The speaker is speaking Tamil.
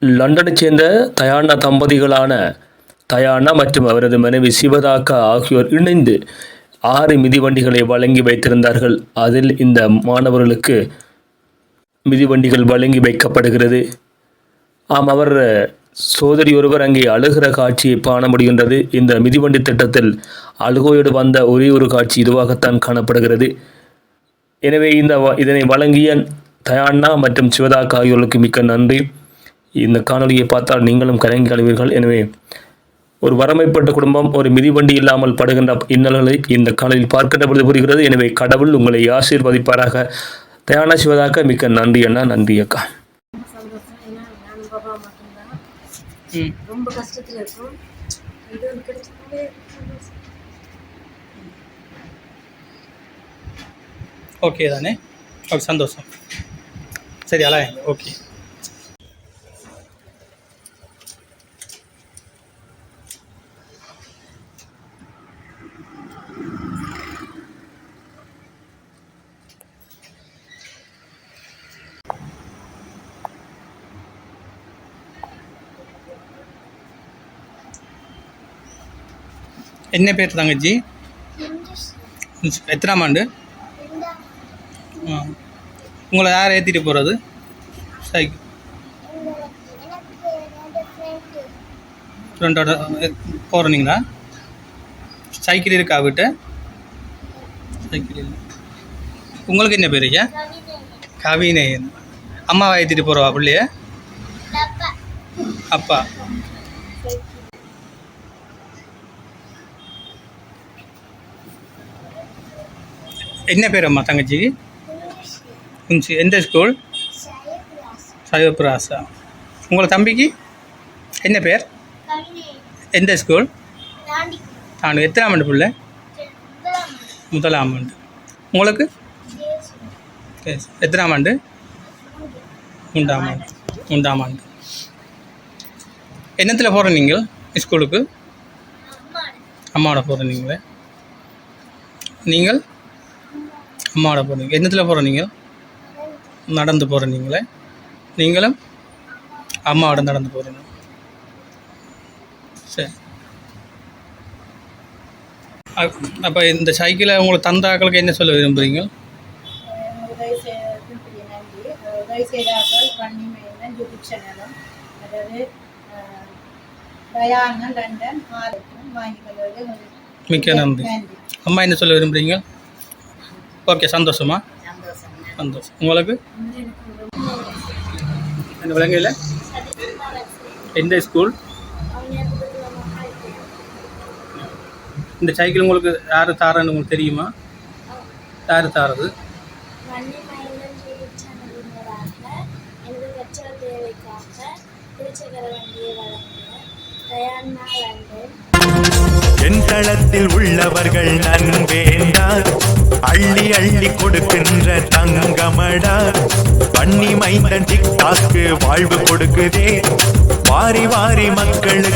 லண்டனைச் சேர்ந்த தயானா தம்பதிகளான தயானா மற்றும் அவரது மனைவி சிவதாக்கா ஆகியோர் இணைந்து ஆறு மிதிவண்டிகளை வழங்கி வைத்திருந்தார்கள். அதில் இந்த மாணவர்களுக்கு மிதிவண்டிகள் வழங்கி வைக்கப்படுகிறது. ஆம் அவர் சோதரி ஒருவர் அங்கே அழுகிற காட்சியை காண முடிகின்றது இந்த மிதிவண்டி திட்டத்தில் அழுகோயோடு வந்த ஒரே ஒரு காட்சி இதுவாகத்தான் காணப்படுகிறது. எனவே இந்த வ- இதனை வழங்கிய தயாண்ணா மற்றும் சிவதாக்கா ஆகியோர்களுக்கு மிக்க நன்றி. இந்த காணொலியை பார்த்தால் நீங்களும் கலங்கி கழுவீர்கள் எனவே ஒரு வறுமைப்பட்ட குடும்பம் ஒரு மிதிவண்டி இல்லாமல் படுகின்ற இன்னல்களை இந்த காணொலியில் பார்க்கின்ற பொழுது புரிகிறது. எனவே கடவுள் உங்களை ஆசீர்வதிப்பாராக. தயானா சிவதாக்கா மிக்க நன்றி அண்ணா நன்றி அக்கா. ரொம்ப கஷ்டத்தில் இருக்கும். இது ஓகே தானே? ஓகே சந்தோஷம். சரி அలా ஓகே. என்ன பேர் தங்கச்சி? எத்தனாம் ஆண்டு. உங்களை யார் ஏற்றிட்டு போகிறது சைக்கிள் ஃப்ரெண்டோட போகிறீங்களா சைக்கிள் இருக்கா விட்டு சைக்கிள் இல்லை. உங்களுக்கு என்ன பேர் ஐயா? கவினயன் அம்மாவை ஏற்றிட்டு போகிறவா பிள்ளைய? அப்பா. என்ன பேர் அம்மா தங்கச்சிக்கு குஞ்சு. எந்த ஸ்கூல் சைவப்பிராசா உங்களை தம்பிக்கு? என்ன பேர்? எந்த ஸ்கூல் தாண்டு. எத்தனாம் ஆண்டு பிள்ளை? முதலாம் ஆண்டு. உங்களுக்கு? எத்தனாம் ஆண்டு? மூன்றாம் ஆண்டு. மூன்றாம் ஆண்டு. என்னத்தில் போகிற நீங்கள்? ஸ்கூலுக்கு அம்மாவோட போகிற நீங்களே. நீங்கள்? அம்மாவோட போகிறீங்க என்னத்தில் போகிற நீங்கள் நடந்து போகிற நீங்களே. நீங்களும் அம்மாவோட நடந்து போகிறீங்க சரி. அப்போ இந்த சைக்கிளை உங்களுக்கு தந்தாக்களுக்கு என்ன சொல்ல விரும்புகிறீங்க மிக்க நன்றி. அம்மா என்ன சொல்ல விரும்புகிறீங்க ஓகே சந்தோஷமா? சந்தோஷம். உங்களுக்கு? அந்த விலங்கையில் எந்த ஸ்கூல் இந்த சைக்கிள் உங்களுக்கு யார் தாரன்னு உங்களுக்கு தெரியுமா? யார் தாரது? வன்னி மயிலம் யூடியூப் சேனல் மூலமாக எனது கற்றல் தேவைக்காக திருச்சக்கர வண்டியை வழங்கிய தயான்மா லண்டன் இன்பளத்தில் உள்ளவர்கள் நன்வேண்டா அள்ளி அள்ளி கொடுக்கின்ற தங்கமடா. பண்ணி மைந்தன் டிக்டாக்கு வாழ்வு கொடுக்குதே. வாரி வாரி மக்களுக்கு